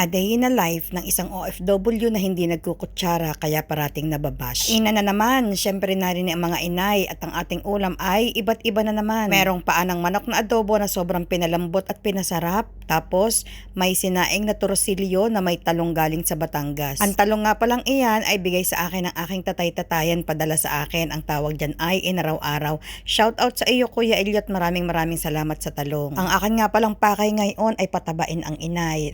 A day in a life ng isang OFW na hindi nagkukutsara kaya parating nababash. Ina na naman, syempre na rin ang mga inay at ang ating ulam ay iba't iba na naman. Merong paanang manok na adobo na sobrang pinalambot at pinasarap. Tapos may sinaing na torsilyo na may talong galing sa Batangas. Ang talong nga palang iyan ay bigay sa akin ng aking tatay-tatayan padala sa akin. Ang tawag dyan ay inaraw-araw. Shout out sa iyo Kuya Elliot, maraming maraming salamat sa talong. Ang akin nga palang pakay ngayon ay patabain ang inay.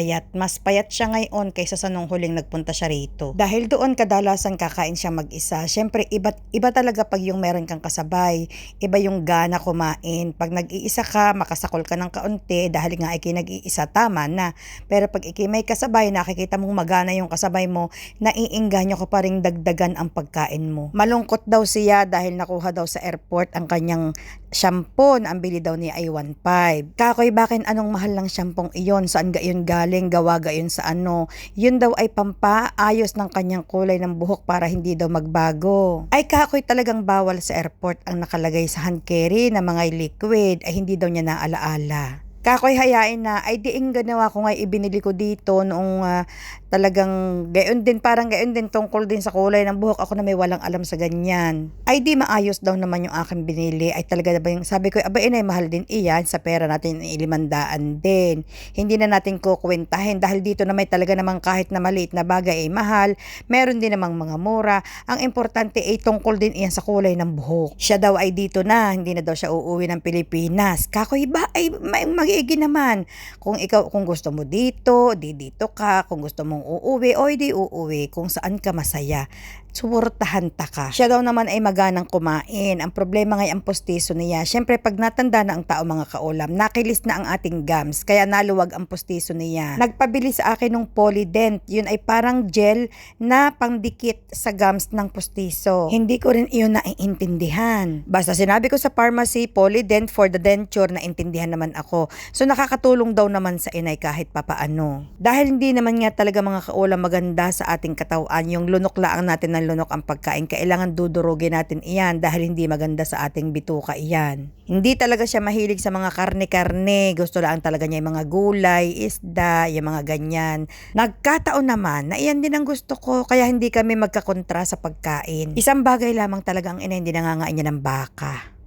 Napakapayat. Mas payat siya ngayon kaysa sa nung huling nagpunta siya rito. Dahil doon kadalasan kakain siya mag-isa. Syempre iba, iba talaga pag yung meron kang kasabay. Iba yung gana kumain. Pag nag-iisa ka, makasakol ka ng kaunti dahil nga ikay nag-iisa, tama na. Pero pag ikay may kasabay, nakikita mong magana yung kasabay mo, naiinganyo ka pa rin dagdagan ang pagkain mo. Malungkot daw siya dahil nakuha daw sa airport ang kanyang shampoo na ang bili daw niya ay 1.5. Kakoy, bakit anong mahal ng shampoo iyon? Saan gayon galing? Gawa gayon sa ano? Yun daw ay pampaayos ng kanyang kulay ng buhok para hindi daw magbago. Ay kakoy talagang bawal sa airport ang nakalagay sa hand carry na mga liquid ay hindi daw niya naalaala. Kakoy hayain na ay diing ganawa ko nga ibinili ko dito noong ah, talagang gayon din parang gayon din tungkol din sa kulay ng buhok ako na may walang alam sa ganyan. Ay di maayos daw naman yung aking binili ay talaga ba yung sabi ko aba inay mahal din iyan sa pera natin ilimandaan din. Hindi na natin kukwentahin dahil dito na may talaga namang kahit na maliit na bagay ay mahal meron din namang mga mura. Ang importante ay tungkol din iyan sa kulay ng buhok. Siya daw ay dito na hindi na daw siya uuwi ng Pilipinas. Kakoy ba ay may mag-iigi naman. Kung ikaw kung gusto mo dito, di dito ka. Kung gusto mong uuwi, o di uuwi. Kung saan ka masaya. Suportahan ta ka. Siya daw naman ay maganang kumain. Ang problema ngay ang postiso niya. Siyempre pag natanda na ang tao mga kaulam, nakilis na ang ating gums. Kaya naluwag ang postiso niya. Nagpabili sa akin ng Polydent. Yun ay parang gel na pangdikit sa gums ng postiso. Hindi ko rin iyon naiintindihan. Basta sinabi ko sa pharmacy, Polydent for the denture, naintindihan naman ako. So nakakatulong daw naman sa inay kahit papaano. Dahil hindi naman nga talaga mga kaulam maganda sa ating katawan, yung lunok laang natin ng lunok ang pagkain, kailangan dudurugin natin iyan dahil hindi maganda sa ating bituka iyan. Hindi talaga siya mahilig sa mga karne-karne, gusto lang talaga niya yung mga gulay, isda, yung mga ganyan. Nagkataon naman na iyan din ang gusto ko, kaya hindi kami magkakontra sa pagkain. Isang bagay lamang talaga ang ina hindi nangangain niya ng baka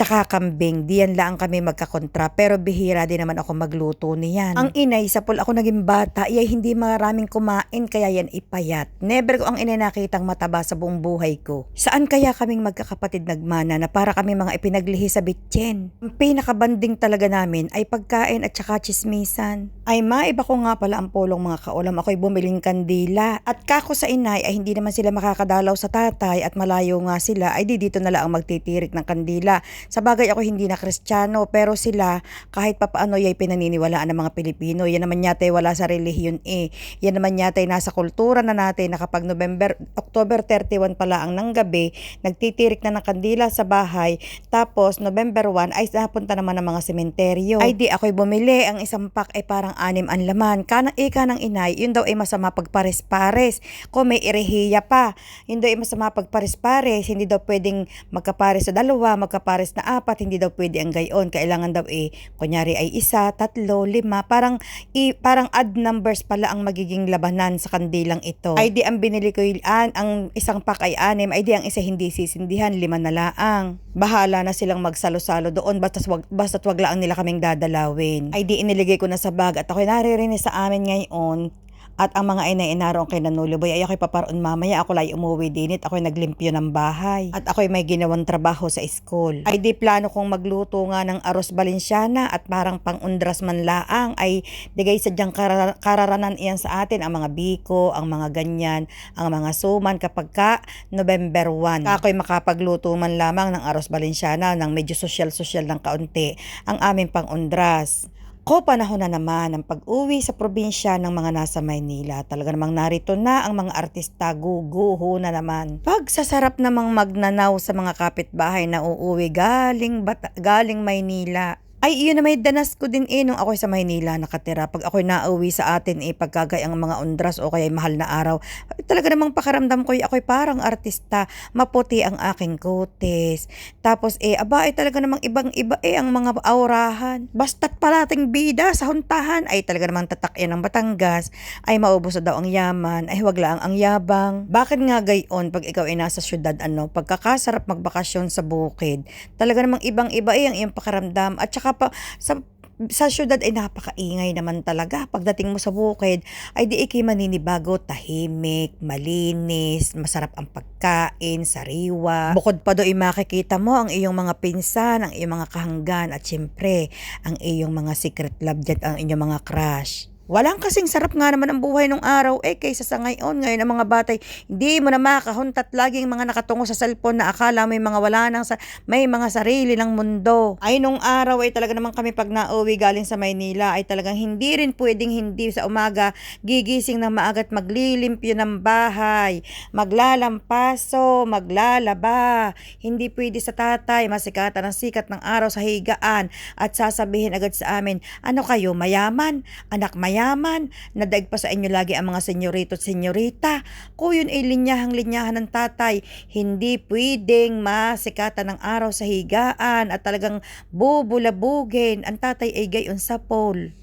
tsaka kambing, diyan lang kami magkakontra pero bihira din naman ako magluto niyan. Ang inay, sa pul ako naging bata, iyay hindi maraming kumain kaya yan ipayat. Never ko ang inay nakitang mataba sa buong buhay ko. Saan kaya kaming magkakapatid nagmana na para kami mga ipinaglihi sa bitchen? Ang pinakabanding talaga namin ay pagkain at tsaka chismisan. Ay maiba ko nga pala ang pulong mga kaulam, ako'y bumiling kandila. At kako sa inay ay hindi naman sila makakadalaw sa tatay at malayo nga sila ay di dito na lang ang magtitirik ng kandila sa bagay ako hindi na kristyano pero sila kahit papaano yay pinaniniwalaan ng mga Pilipino. Yan naman yata ay wala sa relihiyon eh. Yan naman yata ay nasa kultura na natin na kapag November, October 31 pala ang ng gabi, nagtitirik na ng kandila sa bahay. Tapos November 1 ay napunta naman ng mga sementeryo. Ay di ako'y bumili. Ang isang pack ay parang anim ang laman. Kanang ika ng inay, yun daw ay masama pagpares-pares. Kung may irehiya pa, yun daw ay masama pagpares-pares. Hindi daw pwedeng magkapares sa dalawa, magkapares apat, hindi daw pwede ang gayon. Kailangan daw eh, kunyari ay isa, tatlo, lima, parang, i, parang odd numbers pala ang magiging labanan sa kandilang ito. Ay di ang binili ko an, ang isang pack ay anim, ay di ang isa hindi sisindihan, lima na laang. Bahala na silang magsalo-salo doon, basta wag, basta wag lang nila kaming dadalawin. Ay di iniligay ko na sa bag at ako'y naririnig sa amin ngayon, at ang mga inay inarong kay Nanuliboy ay ako'y paparoon mamaya. Ako lay umuwi din at ako'y naglimpyo ng bahay. At ako'y may ginawang trabaho sa school. Ay di plano kong magluto nga ng aros balenciana at parang pang-undras man laang ay digay sadyang karar- kararanan iyan sa atin. Ang mga biko, ang mga ganyan, ang mga suman kapag ka November 1. Ako'y makapagluto man lamang ng aros balenciana ng medyo social-social ng kaunti ang aming pang-undras. Ko panahon na naman ang pag-uwi sa probinsya ng mga nasa Maynila. Talaga namang narito na ang mga artista guguho na naman. Pagsasarap namang magnanaw sa mga kapitbahay na uuwi galing, Bata- galing Maynila. Ay, yun na may danas ko din eh nung ako'y sa Maynila nakatira. Pag ako'y nauwi sa atin eh pagkagay ang mga undras o kaya mahal na araw. Talaga namang pakaramdam ko eh, ako'y parang artista. Maputi ang aking kutis. Tapos eh, aba ay talaga namang ibang iba eh ang mga aurahan. Basta't parating bida sa huntahan ay talaga namang tatak yan ng Batangas. Ay maubos na daw ang yaman. Ay wag lang ang yabang. Bakit nga gayon pag ikaw ay nasa syudad ano? Pagkakasarap magbakasyon sa bukid. Talaga namang ibang iba eh ang iyong pakaramdam. At saka pa sa sa syudad ay napakaingay naman talaga. Pagdating mo sa bukid, ay di ikay maninibago, tahimik, malinis, masarap ang pagkain, sariwa. Bukod pa doon makikita mo ang iyong mga pinsan, ang iyong mga kahanggan, at syempre, ang iyong mga secret love dyan, ang iyong mga crush. Walang kasing sarap nga naman ang buhay nung araw eh kaysa sa ngayon. Ngayon ang mga batay, hindi mo na makahuntat laging mga nakatungo sa cellphone na akala may mga wala nang sa, may mga sarili ng mundo. Ay nung araw ay talaga naman kami pag nauwi galing sa Maynila ay talagang hindi rin pwedeng hindi sa umaga gigising ng maaga at maglilimpyo ng bahay, maglalampaso, maglalaba. Hindi pwede sa tatay masikatan ng sikat ng araw sa higaan at sasabihin agad sa amin, ano kayo mayaman? Anak mayaman? Mayaman, nadaig pa sa inyo lagi ang mga senyorito at senyorita. Kung yun ay linyahang-linyahan ng tatay, hindi pwedeng masikatan ng araw sa higaan at talagang bubulabugin. Ang tatay ay gayon sa pole.